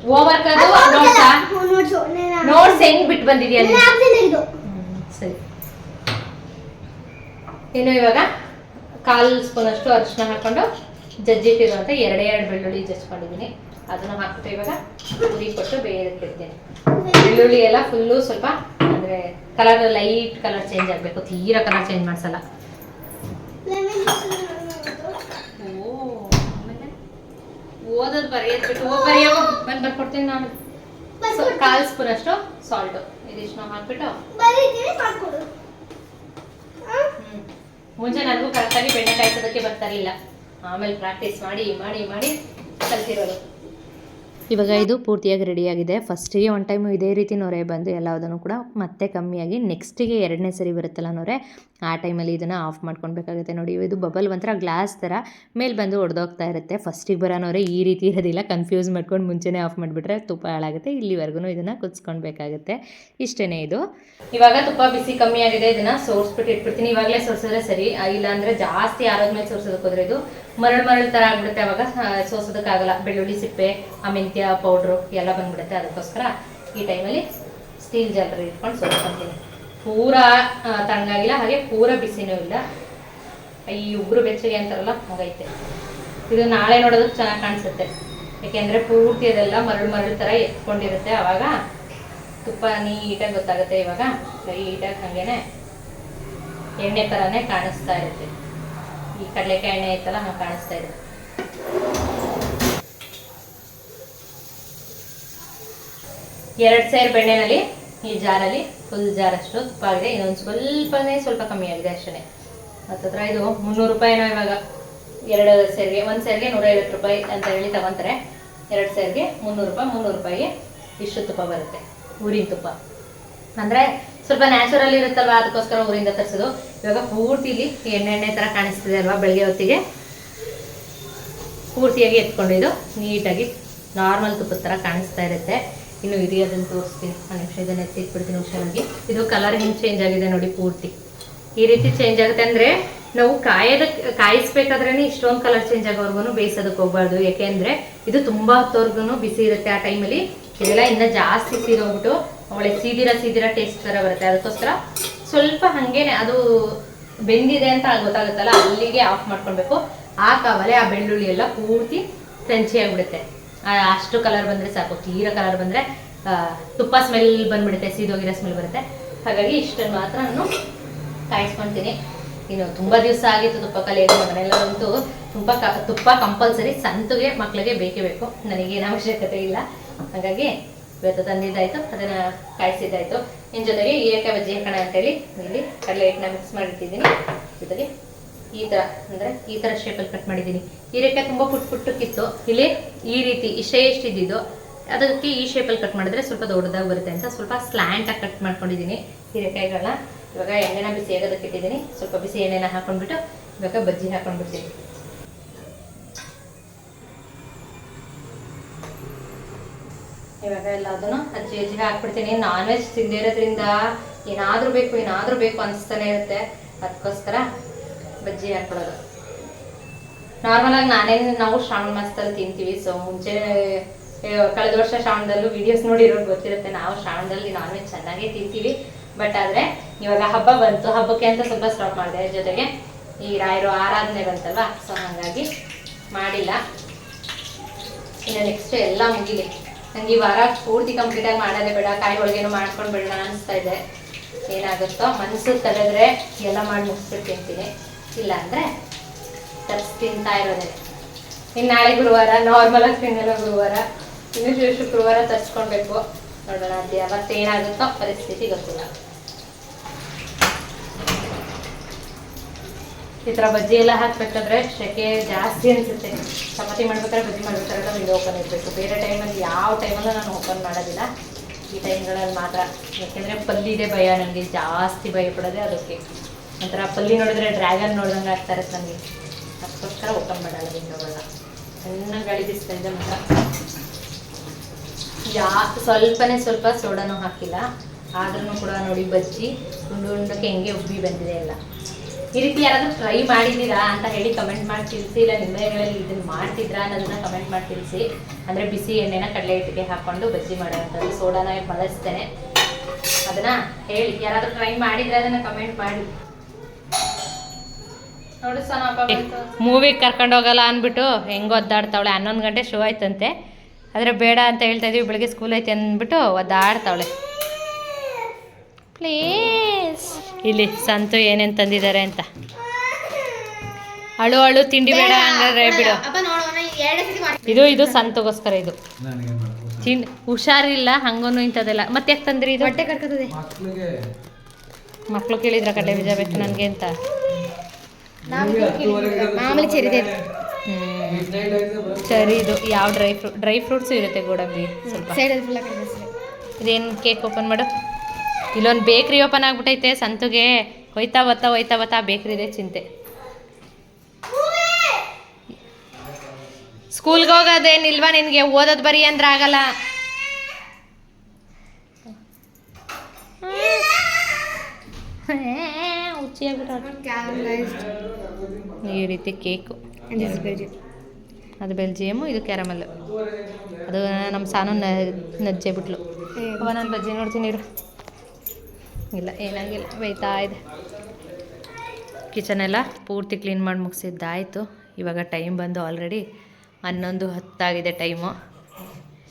ಹೋಮ್ವರ್ಕ್ ಅದು ನೋಟ್ಸ್ ನೋಟ್ಸು ಹೆಂಗ್ ಬಿಟ್ಟು ಬಂದಿದ್ಯಾ ನೀನು? ಸರಿ. ಇನ್ನು ಇವಾಗ ಕಾಲು ಸ್ಪೂನ್ ಅಷ್ಟು ಅರಿಶಿನ ಹಾಕೊಂಡು ಜಜ್ಜಿಟ್ಟಿರುವಂತ ಎರಡೇ ಎರಡು ಬೆಳ್ಳುಳ್ಳಿ ಜಜ್ಕೊಂಡಿದ್ದೀನಿ ಅದನ್ನು ಹಾಕ್ಬಿಟ್ಟು ಇವಾಗ ಉರಿ ಕೊಟ್ಟು ಬೇಯಕ್ಕೆ ಇಡ್ತೀನಿ. ಬೆಳ್ಳುಳ್ಳಿ ಎಲ್ಲ ಫುಲ್ಲು ಸ್ವಲ್ಪ ಅಂದ್ರೆ ಕಲರ್ ಲೈಟ್ ಕಲರ್ ಚೇಂಜ್ ಆಗಬೇಕು ತೀರಾ ಕಲರ್ ಚೇಂಜ್ ಮಾಡ್ಸಲ್ಲ ಲೆಮನ್ ಓ ಆಮೇಲೆ ಓದೋದು ಬರೆಯೋದು ಬಿಟ್ಟು ಬರೆಯೋ ಬಂದು ಬರ್ಕೊಡ್ತೀನಿ ನಾನು. ಕಾಲು ಸ್ಪೂನ್ ಅಷ್ಟು ಸಾಲ್ಟು ಇದಿಷ್ಟು ಹಾಕ್ಬಿಟ್ಟು. ಬರೀತೀನಿ ಹ್ಮ್. ಮುಂಚೆ ನನಗೂ ಕರೆಕ್ಟಾಗಿ ಬೆಣ್ಣೆ ಕಾಯಿಸೋದಕ್ಕೆ ಬರ್ತಾ ಇರಲಿಲ್ಲ. ಆಮೇಲೆ ಪ್ರಾಕ್ಟೀಸ್ ಮಾಡಿ ಮಾಡಿ ಮಾಡಿ ಕಲ್ತಿರೋದು. ಇವಾಗ ಇದು ಪೂರ್ತಿಯಾಗಿ ರೆಡಿಯಾಗಿದೆ. ಫಸ್ಟಿಗೆ ಒನ್ ಟೈಮು ಇದೇ ರೀತಿ ನೊರೆ ಬಂದು ಎಲ್ಲದನ್ನು ಕೂಡ ಮತ್ತೆ ಕಮ್ಮಿಯಾಗಿ ನೆಕ್ಸ್ಟಿಗೆ ಎರಡನೇ ಸರಿ ಬರುತ್ತಲ್ಲ ನೊರೆ, ಆ ಟೈಮಲ್ಲಿ ಇದನ್ನು ಆಫ್ ಮಾಡ್ಕೊಳ್ಬೇಕಾಗುತ್ತೆ ನೋಡಿ. ಇದು ಬಬಲ್ ಒಂಥರ ಗ್ಲಾಸ್ ಥರ ಮೇಲೆ ಬಂದು ಒಡೆದೋಗ್ತಾ ಇರುತ್ತೆ. ಫಸ್ಟಿಗೆ ಬರೋನವ್ರೆ ಈ ರೀತಿ ಇರೋದಿಲ್ಲ. ಕನ್ಫ್ಯೂಸ್ ಮಾಡ್ಕೊಂಡು ಮುಂಚೆನೇ ಆಫ್ ಮಾಡಿಬಿಟ್ರೆ ತುಪ್ಪ ಹಾಳಾಗುತ್ತೆ. ಇಲ್ಲಿವರೆಗೂ ಇದನ್ನು ಕುದಿಸ್ಕೊಳ್ಬೇಕಾಗುತ್ತೆ ಇಷ್ಟೇ ಇದು. ಇವಾಗ ತುಪ್ಪ ಬಿಸಿ ಕಮ್ಮಿ ಆಗಿದೆ ಇದನ್ನ ಸೋರ್ಸ್ಬಿಟ್ಟು ಇಟ್ಬಿಡ್ತೀನಿ. ಇವಾಗಲೇ ಸೋರಿಸಿದ್ರೆ ಸರಿ. ಇಲ್ಲ ಅಂದ್ರೆ ಜಾಸ್ತಿ ಆರೋದ್ಮೇಲೆ ಸೋರಿಸೋದಕ್ಕೆ ಹೋದ್ರೆ ಇದು ಮರಳು ಮರಳು ತರ ಆಗ್ಬಿಡುತ್ತೆ. ಅವಾಗ ಸೋಸೋದಕ್ಕಾಗಲ್ಲ ಬೆಳ್ಳುಳ್ಳಿ, ಸಿಪ್ಪೆ, ಆ, ಮೆಂತ್ಯ ಪೌಡ್ರು ಎಲ್ಲ ಬಂದ್ಬಿಡುತ್ತೆ. ಅದಕ್ಕೋಸ್ಕರ ಈ ಟೈಮಲ್ಲಿ ಸ್ಟೀಲ್ ಜಲ್ರಿ ಇಟ್ಕೊಂಡು ಸೋಸ್ಕೊತೀನಿ ಪೂರ ತಣ್ಣಗಾಗಿಲ್ಲ, ಹಾಗೆ ಪೂರ ಬಿಸಿನೂ ಇಲ್ಲ. ಈ ಉಗುರು ಬೆಚ್ಚಗೆ ಅಂತಾರಲ್ಲ, ಹಾಗೈತೆ. ಇದು ನಾಳೆ ನೋಡೋದು ಚೆನ್ನಾಗಿ ಕಾಣಿಸುತ್ತೆ. ಯಾಕೆಂದ್ರೆ ಪೂರ್ತಿ ಅದೆಲ್ಲ ಮರಳು ಮರಳು ಥರ ಎತ್ಕೊಂಡಿರುತ್ತೆ. ಆವಾಗ ತುಪ್ಪ ನೀಟಾಗಿ ಗೊತ್ತಾಗುತ್ತೆ ಇವಾಗ. ನೀಟಾಗಿ ಹಾಗೇನೆ ಎಣ್ಣೆ ಥರನೇ ಕಾಣಿಸ್ತಾ ಇರುತ್ತೆ. ಈ ಕಡಲೆಕಾಯಿ ಎಣ್ಣೆ ಐತಲ್ಲ, ಹಂಗೆ ಕಾಣಿಸ್ತಾ ಇದೆ. ಎರಡು ಸೇರ್ ಬೆಣ್ಣೆನಲ್ಲಿ, ಈ ಜಾರಲ್ಲಿ ಫುಲ್ ಜಾರಷ್ಟು ತುಪ್ಪ ಆಗಿದೆ ಇನ್ನೊಂದು ಸ್ವಲ್ಪನೇ ಸ್ವಲ್ಪ ಕಮ್ಮಿ ಆಗಿದೆ ಅಷ್ಟೇ. ಹತ್ತತ್ರ ಇದು ಮುನ್ನೂರು ರೂಪಾಯಿನೋ ಇವಾಗ ಎರಡು ಸೇರಿಗೆ, ಒಂದು ಸೇರಿಗೆ ನೂರೈವತ್ತು ರೂಪಾಯಿ ಅಂತ ಹೇಳಿ ತಗೊಂತಾರೆ. ಎರಡು ಸೇರಿಗೆ ಮುನ್ನೂರು ರೂಪಾಯಿ, ಮುನ್ನೂರು ರೂಪಾಯಿಗೆ ಇಷ್ಟು ತುಪ್ಪ ಬರುತ್ತೆ. ಊರಿನ ತುಪ್ಪ. ಅಂದರೆ ಸ್ವಲ್ಪ ನ್ಯಾಚುರಲ್ ಇರುತ್ತಲ್ವಾ? ಅದಕ್ಕೋಸ್ಕರ ಊರಿಂದ ತರಿಸೋದು. ಇವಾಗ ಪೂರ್ತಿ ಇಲ್ಲಿ ಎಣ್ಣೆ ಎಣ್ಣೆ ಥರ ಕಾಣಿಸ್ತಿದೆ ಅಲ್ವಾ ಬೆಳಗ್ಗೆ ಹೊತ್ತಿಗೆ? ಪೂರ್ತಿಯಾಗಿ ಎತ್ಕೊಂಡಿದ್ದು. ನೀಟಾಗಿ ನಾರ್ಮಲ್ ತುಪ್ಪದ ಥರ ಕಾಣಿಸ್ತಾ ಇರುತ್ತೆ. ಇನ್ನು ಹಿರಿಯೋದನ್ನು ತೋರಿಸ್ತೀನಿ. ಒಂದು ನಿಮಿಷ ಇದನ್ನು ಎತ್ತಿಟ್ಬಿಡ್ತೀನಿ ಹುಷಾರಾಗಿ. ಇದು ಕಲರ್ ಹೆಂಗೆ ಚೇಂಜ್ ಆಗಿದೆ ನೋಡಿ ಪೂರ್ತಿ. ಈ ರೀತಿ ಚೇಂಜ್ ಆಗುತ್ತೆ ಅಂದರೆ ನಾವು ಕಾಯದ ಕಾಯಿಸ್ಬೇಕಾದ್ರೆ ಇಷ್ಟೊಂದು ಕಲರ್ ಚೇಂಜ್ ಆಗೋವರೆಗೂ ಬೇಯಿಸೋದಕ್ಕೆ ಹೋಗ್ಬಾರ್ದು. ಯಾಕೆಂದರೆ ಇದು ತುಂಬ ಹೊತ್ತವರೆಗೂ ಬಿಸಿ ಇರುತ್ತೆ ಆ ಟೈಮಲ್ಲಿ ಇದೆಲ್ಲ ಇನ್ನೂ ಜಾಸ್ತಿ ಸೀದೋಗ್ಬಿಟ್ಟು ಒಳ್ಳೆ ಸೀದಿರ ಸೀದಿರ ಟೇಸ್ಟ್ ಥರ ಬರುತ್ತೆ. ಅದಕ್ಕೋಸ್ಕರ ಸ್ವಲ್ಪ ಹಾಗೇನೆ ಅದು ಬೆಂದಿದೆ ಅಂತ ಗೊತ್ತಾಗುತ್ತಲ್ಲ ಅಲ್ಲಿಗೆ ಆಫ್ ಮಾಡ್ಕೊಳ್ಬೇಕು. ಆ ಕಾವಲೆ, ಆ ಬೆಳ್ಳುಳ್ಳಿ ಎಲ್ಲ ಪೂರ್ತಿ ಕ್ರಂಚಿ ಆಗಿಬಿಡುತ್ತೆ. ಅಷ್ಟು ಕಲರ್ ಬಂದರೆ ಸಾಕು. ತೀರ ಕಲರ್ ಬಂದರೆ ತುಪ್ಪ ಸ್ಮೆಲ್ ಬಂದ್ಬಿಡುತ್ತೆ, ಸೀದೋಗಿರೋ ಸ್ಮೆಲ್ ಬರುತ್ತೆ. ಹಾಗಾಗಿ ಇಷ್ಟನ್ನು ಮಾತ್ರ ನಾನು ಕಾಯಿಸ್ಕೊಂತೀನಿ. ಇನ್ನು ತುಂಬ ದಿವಸ ಆಗಿತ್ತು ತುಪ್ಪ ಕಲಿಯೋದು. ಮನೆಯಲ್ಲಂತೂ ತುಂಬ ಕ, ತುಪ್ಪ ಕಂಪಲ್ಸರಿ ಸಂತುಗೆ ಮಕ್ಕಳಿಗೆ ಬೇಕೇ ಬೇಕು. ನನಗೇನು ಅವಶ್ಯಕತೆ ಇಲ್ಲ. ಹಾಗಾಗಿ ಇವತ್ತು ತಂದಿದ್ದಾಯ್ತು. ಅದನ್ನು ಕಾಯಿಸಿದ್ದಾಯ್ತು. ಇನ್ನು ಜೊತೆಗೆ ಹೀರೆಕಾಯಿ ಬಜ್ಜಿ ಹಾಕೋಣ ಅಂತೇಳಿ ಇಲ್ಲಿ ಕಡಲೆ ಹಿಟ್ಟನ್ನ ಮಿಕ್ಸ್ ಮಾಡಿಟ್ಟಿದ್ದೀನಿ. ಜೊತೆಗೆ ಈ ಥರ ಅಂದರೆ ಈ ಥರ ಶೇಪಲ್ಲಿ ಕಟ್ ಮಾಡಿದ್ದೀನಿ. ಹೀರೆಕಾಯಿ ತುಂಬ ಪುಟ್ ಪುಟ್ಟಕ್ಕಿತ್ತು ಇಲ್ಲಿ ಈ ರೀತಿ ಇಷ್ಟೇ ಇದ್ದಿದ್ದು ಅದಕ್ಕೆ ಈ ಶೇಪಲ್ಲಿ ಕಟ್ ಮಾಡಿದ್ರೆ ಸ್ವಲ್ಪ ದೊಡ್ಡದಾಗಿ ಬರುತ್ತೆ ಅಂತ ಸ್ವಲ್ಪ ಸ್ಲ್ಯಾಂಟಾಗಿ ಕಟ್ ಮಾಡ್ಕೊಂಡಿದ್ದೀನಿ ಹೀರೆಕಾಯಿಗಳನ್ನ. ಇವಾಗ ಎಣ್ಣೆನ ಬಿಸಿ ಆಗೋದಕ್ಕೆ ಇಟ್ಟಿದ್ದೀನಿ. ಸ್ವಲ್ಪ ಬಿಸಿ ಎಣ್ಣೆನ ಹಾಕೊಂಡ್ಬಿಟ್ಟು ಇವಾಗ ಬಜ್ಜಿ ಹಾಕೊಂಡ್ಬಿಡ್ತೀನಿ. ಇವಾಗ ಎಲ್ಲದನ್ನು ಅಜ್ಜಿ ಅಜ್ಜಿ ಹಾಕ್ಬಿಡ್ತೀನಿ. ನಾನ್ ವೆಜ್ ತಿಂದಿರೋದ್ರಿಂದ ಏನಾದರೂ ಬೇಕು ಏನಾದರೂ ಬೇಕು ಅನಿಸ್ತಾನೆ ಇರುತ್ತೆ. ಅದಕ್ಕೋಸ್ಕರ ಬಜ್ಜಿ ಹಾಕೊಳ್ಳೋದು ನಾರ್ಮಲ್ ಆಗಿ ನಾನೇನು ನಾವು ಶ್ರಾವಣ ಮಾಸದಲ್ಲಿ ತಿಂತೀವಿ. ಸೊ ಮುಂಚೆ ಕಳೆದ ವರ್ಷ ಶ್ರಾವಣದಲ್ಲೂ ವಿಡಿಯೋಸ್ ನೋಡಿರೋರು ಗೊತ್ತಿರುತ್ತೆ. ನಾವು ಶ್ರಾವಣದಲ್ಲಿ ನಾನ್ ವೆಜ್ ಚೆನ್ನಾಗೇ ತಿಂತೀವಿ. ಬಟ್ ಆದ್ರೆ ಇವಾಗ ಹಬ್ಬ ಬಂತು. ಹಬ್ಬಕ್ಕೆ ಅಂತ ಸ್ವಲ್ಪ ಸ್ಟಾಪ್ ಮಾಡಿದೆ. ಜೊತೆಗೆ ಈ ರಾಯರು ಆರಾಧನೆ ಬಂತಲ್ವಾ? ಸೊ ಹಾಗಾಗಿ ಮಾಡಿಲ್ಲ. ಇನ್ನು ನೆಕ್ಸ್ಟ್ ಎಲ್ಲ ಮುಗಿಲಿ. ನಂಗೆ ಈ ವಾರ ಪೂರ್ತಿ ಕಂಪ್ಲೀಟಾಗಿ ಮಾಡೋದೇ ಬೇಡ. ಕಾಯಿ ಹೋಳಿಗೆನೂ ಮಾಡ್ಕೊಂಡು ಬಿಡೋಣ ಅನಿಸ್ತಾ ಇದೆ. ಏನಾಗುತ್ತೋ ಮನಸ್ಸು ತಡೆದ್ರೆ ಎಲ್ಲ ಮಾಡಿ ಮುಗಿಸ್ಬಿಟ್ಟು ತಿಂತೀನಿ ಇಲ್ಲ ಅಂದ್ರೆ ತರ್ಸ್ ತಿಂತಾ ಇರೋದೇ. ಇನ್ನು ನಾಳೆ ಗುರುವಾರ ನಾರ್ಮಲ್ ಆಗಿ ತಿನ್ನಲ್ಲ ಗುರುವಾರ, ಇನ್ನು ಶುಕ್ರವಾರ ತರ್ಸ್ಕೊಳ್ಬೇಕು. ನೋಡೋಣ ಅದು ಯಾವತ್ತೇನಾಗುತ್ತೋ ಪರಿಸ್ಥಿತಿ ಗೊತ್ತಿಲ್ಲ. ಈ ಥರ ಬಜ್ಜಿ ಎಲ್ಲ ಹಾಕ್ಬೇಕಾದ್ರೆ ಸೆಕೆ ಜಾಸ್ತಿ ಅನಿಸುತ್ತೆ. ಚಪಾತಿ ಮಾಡ್ಬೇಕಾದ್ರೆ ಬಜ್ಜಿ ಮಾಡ್ಬೇಕಾದ್ರೆ ವಿಂಡೋ ಓಪನ್ ಇರಬೇಕು ಬೇರೆ ಟೈಮಲ್ಲಿ ಯಾವ ಟೈಮಲ್ಲೂ ನಾನು ಓಪನ್ ಮಾಡೋದಿಲ್ಲ. ಈ ಟೈಮ್ಗಳಲ್ಲಿ ಮಾತ್ರ. ಯಾಕೆಂದರೆ ಪಲ್ಲಿದೆ ಭಯ ನನಗೆ ಜಾಸ್ತಿ ಭಯ ಪಡೋದೆ ಅದಕ್ಕೆ. ಒಂಥರ ಪಲ್ಲಿ ನೋಡಿದ್ರೆ ಡ್ರ್ಯಾಗನ್ ನೋಡ್ದಂಗೆ ಆಗ್ತಾ ಇರುತ್ತೆ ನನಗೆ ಅದಕ್ಕೋಸ್ಕರ ಓಪನ್ ಮಾಡಲ್ಲ ವಿಂಡೋಗಳನ್ನ ಚೆನ್ನಾಗಿ ಗಾಳಿ ಬಿಸ್ತಾ ಇದೆ ಮಾತ್ರ. ಯಾ, ಸ್ವಲ್ಪನೇ ಸ್ವಲ್ಪ ಸೋಡಾನು ಹಾಕಿಲ್ಲ. ಆದ್ರೂ ಕೂಡ ನೋಡಿ ಬಜ್ಜಿ, ಉಂಡು ಉಂಡಕ್ಕೆ ಹೆಂಗೆ ಉಬ್ಬಿ ಬಂದಿದೆ ಎಲ್ಲ. ಈ ರೀತಿ ಯಾರಾದರೂ ಟ್ರೈ ಮಾಡಿದ್ದೀರಾ ಅಂತ ಹೇಳಿ ಕಮೆಂಟ್ ಮಾಡಿ ತಿಳಿಸಿ, ಇಲ್ಲ ನಿಮ್ಮನೆಗಳಲ್ಲಿ ಇದನ್ನು ಮಾಡ್ತಿದ್ರಾ ಅನ್ನೋದನ್ನ ಕಮೆಂಟ್ ಮಾಡಿ ತಿಳಿಸಿ. ಅಂದರೆ ಬಿಸಿ ಎಣ್ಣೆನ ಕಡಲೆ ಹಿಟ್ಟಿಗೆ ಹಾಕ್ಕೊಂಡು ಬಜ್ಜಿ ಮಾಡೋವಂಥದ್ದು ಸೋಡಾನ ಬಳಸ್ತೇನೆ. ಅದನ್ನ ಹೇಳಿ, ಯಾರಾದರೂ ಟ್ರೈ ಮಾಡಿದ್ರೆ ಅದನ್ನು ಕಮೆಂಟ್ ಮಾಡಿ. ಮೂವಿಗೆ ಕರ್ಕೊಂಡು ಹೋಗಲ್ಲ ಅಂದ್ಬಿಟ್ಟು ಹೆಂಗೆ ಒದ್ದಾಡ್ತಾವಳೆ ಹನ್ನೊಂದು ಗಂಟೆ ಶೋ ಆಯ್ತಂತೆ ಆದರೆ ಬೇಡ ಅಂತ ಹೇಳ್ತಾ ಇದೀವಿ ಬೆಳಗ್ಗೆ ಸ್ಕೂಲ್ ಐತೆ ಅಂದ್ಬಿಟ್ಟು ಒದ್ದಾಡ್ತಾವಳೆ. ಪ್ಲೀಸ್ ಇಲ್ಲಿ ಸಂತು ಏನೇನು ತಂದಿದ್ದಾರೆ ಅಂತ. ಅಳು ಅಳು ತಿಂಡಿ ಬೇಡ ಹಂಗಾದ್ರೆ ಬಿಡು. ಅಪ್ಪ ನೋಡೋಣ ಎರಡೇ ಸತಿ ಮಾಡಿ ಇದು ಇದು ಸಂತಗೋಸ್ಕರ ಇದು. ತಿಂಡಿ ಹುಷಾರಿಲ್ಲ ಹಂಗೂ ಇಂಥದ್ದೆಲ್ಲ. ಮತ್ತೆ ಯಾಕೆ ತಂದ್ರಿ ಇದು? ಹೊಟ್ಟೆ ಮಕ್ಕಳು ಕೇಳಿದ್ರ ಕಡಲೆ ಬೀಜ ಬೇಕು ನನಗೆ ಅಂತ. ಮಾಮೂಲಿ ಚೆರಿದೆ ಸರಿ ಇದು ಯಾವ ಡ್ರೈ ಫ್ರೂಟ್ ಡ್ರೈ ಫ್ರೂಟ್ಸು ಇರುತ್ತೆ ಗೋಡಂಬಿ ಸ್ವಲ್ಪ. ಇದೇನು ಕೇಕ್ ಓಪನ್ ಮಾಡು. ಇಲ್ಲೊಂದು ಬೇಕ್ರಿ ಓಪನ್ ಆಗ್ಬಿಟ್ಟೈತೆ ಸಂತುಗೆ. ಹೋಯ್ತಾ ಬತ್ತಾ ಹೋಯ್ತಾ ಬತ್ತಾ ಬೇಕ್ರಿದೆ ಚಿಂತೆ. ಸ್ಕೂಲ್ಗೆ ಹೋಗೋದೇನಿಲ್ವಾ ನಿನಗೆ? ಓದೋದು ಬರೀ ಅಂದ್ರೆ ಆಗಲ್ಲ. ಈ ರೀತಿ ಕೇಕು. ಅದು ಬೆಲ್ಜಿಯಮು ಇದು ಕ್ಯಾರಮಲ್ಲು. ಅದು ನಮ್ಮ ಸಾನು ನಜ್ಜೆ ಬಿಟ್ಲು. ಅವ ನಾನು ಬಜ್ಜಿ ನೋಡ್ತೀನಿ ಇರು ಇಲ್ಲ ಏನಾಗಿಲ್ಲ ಬೈತಾ ಇದೆ. ಕಿಚನ್ ಎಲ್ಲ ಪೂರ್ತಿ ಕ್ಲೀನ್ ಮಾಡಿ ಮುಗಿಸಿದ್ದಾಯಿತು. ಇವಾಗ ಟೈಮ್ ಬಂದು ಆಲ್ರೆಡಿ ಹನ್ನೊಂದು ಹತ್ತಾಗಿದೆ ಟೈಮು.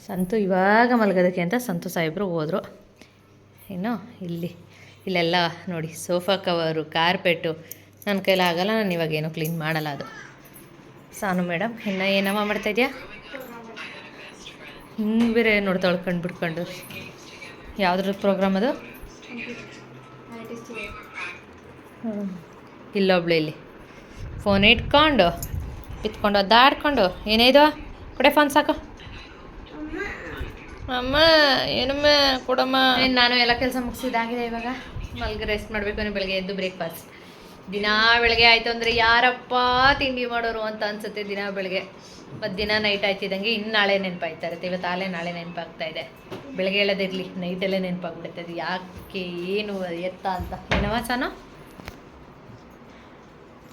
ಸಂತು ಇವಾಗ ಮಲಗೋದಕ್ಕೆ ಅಂತ ಸಂತು ಸಾಹೇಬರು ಹೋದರು. ಇನ್ನು ಇಲ್ಲಿ ಇಲ್ಲೆಲ್ಲ ನೋಡಿ ಸೋಫಾ ಕವರು, ಕಾರ್ಪೆಟು, ನನ್ನ ಕೈಲಿ ಆಗಲ್ಲ, ನಾನು ಇವಾಗ ಏನೂ ಕ್ಲೀನ್ ಮಾಡಲ್ಲ ಅದು. ಸಾನು ಮೇಡಮ್, ಇನ್ನು ಏನಮ್ಮ ಮಾಡ್ತಾಯಿದ್ಯಾ ಹಿಂಗೆ ಬೇರೆ ನೋಡಿ ತೊಳ್ಕೊಂಡು ಬಿಡ್ಕೊಂಡು ಯಾವುದ್ರ ಪ್ರೋಗ್ರಾಮ್ ಅದು. ಇಲ್ಲೊಬ್ಳು ಇಲ್ಲಿ ಫೋನ್ ಇಟ್ಕೊಂಡು ಕಿತ್ಕೊಂಡು ಅದಾಡ್ಕೊಂಡು, ಏನೇ ಇದು? ಕೊಡೆ ಫೋನ್ ಸಾಕು. ಅಮ್ಮ, ಏನಮ್ಮ, ಕೊಡಮ್ಮ? ನಾನು ಎಲ್ಲ ಕೆಲಸ ಮುಗಿಸಿದಾಗಿದೆ ಇವಾಗ. ಮಲ್ಗೆ ರೆಸ್ಟ್ ಮಾಡಬೇಕು ಬೆಳಗ್ಗೆ ಎದ್ದು ಬ್ರೇಕ್ಫಾಸ್ಟ್ ದಿನಾ ಬೆಳಗ್ಗೆ ಆಯಿತು ಅಂದರೆ ಯಾರಪ್ಪ ತಿಂಡಿ ಮಾಡೋರು ಅಂತ ಅನ್ಸುತ್ತೆ ದಿನ ಬೆಳಗ್ಗೆ. ಮತ್ತು ದಿನ ನೈಟ್ ಆಯ್ತಿದ್ದಂಗೆ ಇನ್ನು ನಾಳೆ ನೆನಪಾಯ್ತಾ ಇರುತ್ತೆ. ಇವತ್ತು ಆಲೆ ನಾಳೆ ನೆನಪಾಗ್ತಾ ಇದೆ. ಬೆಳಗ್ಗೆ ಹೇಳೋದಿರಲಿ ನೈಟಲ್ಲೇ ನೆನಪಾಗ್ಬಿಡುತ್ತೆ ಅದು. ಯಾಕೆ ಏನು ಎತ್ತ ಅಂತ. ಏನವ ಚಾನ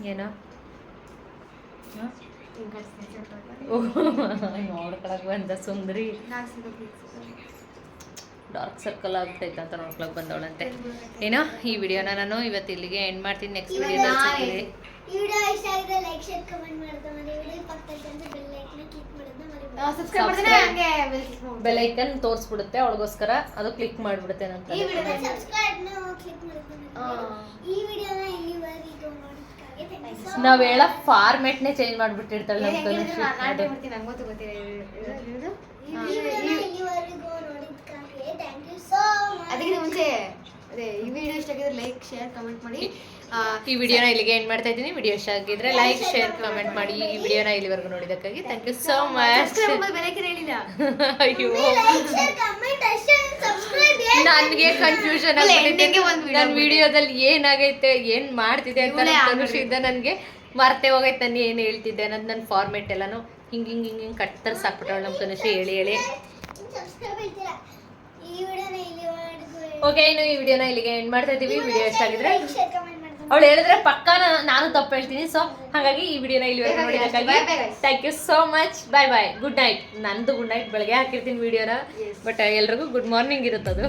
ಏನೋ? ನೋಡ್ಕೊಳಕ್ ಬಂದ ಸುಂದ್ರಿ. ಡಾರ್ಕ್ ಸರ್ಕಲ್ ಆಗ್ತೈತೆ ಅಂತ ನೋಡ್ಕೊಳಕ್ ಬಂದವಳಂತೆ. ಏನೋ ಈ ವಿಡಿಯೋನ ನಾನು ಇವತ್ತು ಇಲ್ಲಿಗೆ ಎಂಡ್ ಮಾಡ್ತೀನಿ. ನೆಕ್ಸ್ಟ್ ವಿಡಿಯೋದಲ್ಲಿ ಈ ವಿಡಿಯೋ ಇಷ್ಟ ಆಗಿದ್ರೆ ಲೈಕ್ ಶೇರ್ ಕಮೆಂಟ್ ಮಾಡೋದು ಮರಿ ವಿಡಿಯೋ ಪಕ್ಕದಲ್ಲಿ ಬೆಲ್ ಐಕನ್ ಕ್ಲಿಕ್ ಮಾಡೋದನ್ನ ಮರಿಬೇಡಿ. ಸಬ್ಸ್ಕ್ರೈಬ್ ಮಾಡಿದ್ರೆ ಹಂಗೆ bell click ಮಾಡ್ಬಿಡು. ಬೆಲೈಕನ್ ತೋರಿಸ್ಬಿಡುತ್ತೆ ಅವಳಿಗೋಸ್ಕರ ಅದು ಕ್ಲಿಕ್ ಮಾಡಿಬಿಡುತ್ತೆ ನಂತರ ಈ ವಿಡಿಯೋನ ಸಬ್ಸ್ಕ್ರೈಬ್ನ ಕ್ಲಿಕ್ ಮಾಡೋದನ್ನ ಈ ವಿಡಿಯೋನ ಇಲ್ಲಿವರೆಗೂ ನೋಡಿದ್ದಕ್ಕಾಗಿ ಥ್ಯಾಂಕ್ ಯು ನಾವ್ ಹೇಳೋ ಫಾರ್ಮೆಟ್ನೇ ಚೇಂಜ್ ಮಾಡ್ಬಿಟ್ಟಿರ್ತಾಳೆ ನಮ್ ಅದಕ್ಕಿಂತ ಮುಂಚೆ ಅದೇ ಈ ವಿಡಿಯೋ ಇಷ್ಟ ಆಗಿದ್ರೆ ಲೈಕ್ ಶೇರ್ ಕಮೆಂಟ್ ಮಾಡಿ. ಈ ವಿಡಿಯೋನ ಇಲ್ಲಿಗೆ ಎಂಡ್ ಮಾಡ್ತಾ ಇದ್ದೀನಿ. ವಿಡಿಯೋ ಇಷ್ಟ ಆಗಿದ್ರೆ ಲೈಕ್ ಶೇರ್ ಕಮೆಂಟ್ ಮಾಡಿ. ಈ ವಿಡಿಯೋನ ಇಲ್ಲಿವರೆಗೂ ನೋಡಿದಕ್ಕಾಗಿ ಥ್ಯಾಂಕ್ ಯು ಸೋ ಮಚ್ ಹೇಳಿಲ್ಲ ಅಯ್ಯೋ. ನನ್ಗೆ ಕನ್ಫ್ಯೂಷನ್ ನನ್ ನನ್ನ ವಿಡಿಯೋದಲ್ಲಿ ಏನಾಗೈತೆ ಏನ್ ಮಾಡ್ತಿದೆ ಅಂತ ಖುಷಿಯಿಂದ ನನ್ಗೆ ಮರ್ತೆ ಹೋಗೈತೆ ನಾನು ಏನ್ ಹೇಳ್ತಿದ್ದೆ ಅನ್ನೋದು ನನ್ ಫಾರ್ಮೆಟ್ ಎಲ್ಲಾನು ಹಿಂಗ್ ಹಿಂಗ್ ಹಿಂಗ್ ಹಿಂಗ್ ಕತ್ತರ್ಸ್ ಹಾಕ್ಬಿಟ್ಟವಳು ನಮ್ ಕನಸು ಹೇಳಿ ಹೇಳಿ. ಓಕೆ ಇನ್ನು ಈ ವಿಡಿಯೋನ ಇಲ್ಲಿಗೆ ಎಂಡ್ ಮಾಡ್ತಾ ಇದೀವಿ. ವಿಡಿಯೋ ಮಾಡ್ಕೊಂಡು ಅವಳು ಹೇಳಿದ್ರೆ ಪಕ್ಕ ನಾನು ತಪ್ಪು ಹೇಳ್ತೀನಿ. ಸೊ ಹಾಗಾಗಿ ಈ ವಿಡಿಯೋನ ಇಲ್ಲಿ. Thank you so much bye bye good night ನಂದು ಗುಡ್ ನೈಟ್ ಬೆಳಗ್ಗೆ ಹಾಕಿರ್ತೀನಿ ವಿಡಿಯೋನ ಬಟ್ ಎಲ್ರಿಗೂ ಗುಡ್ ಮಾರ್ನಿಂಗ್ ಇರುತ್ತದು.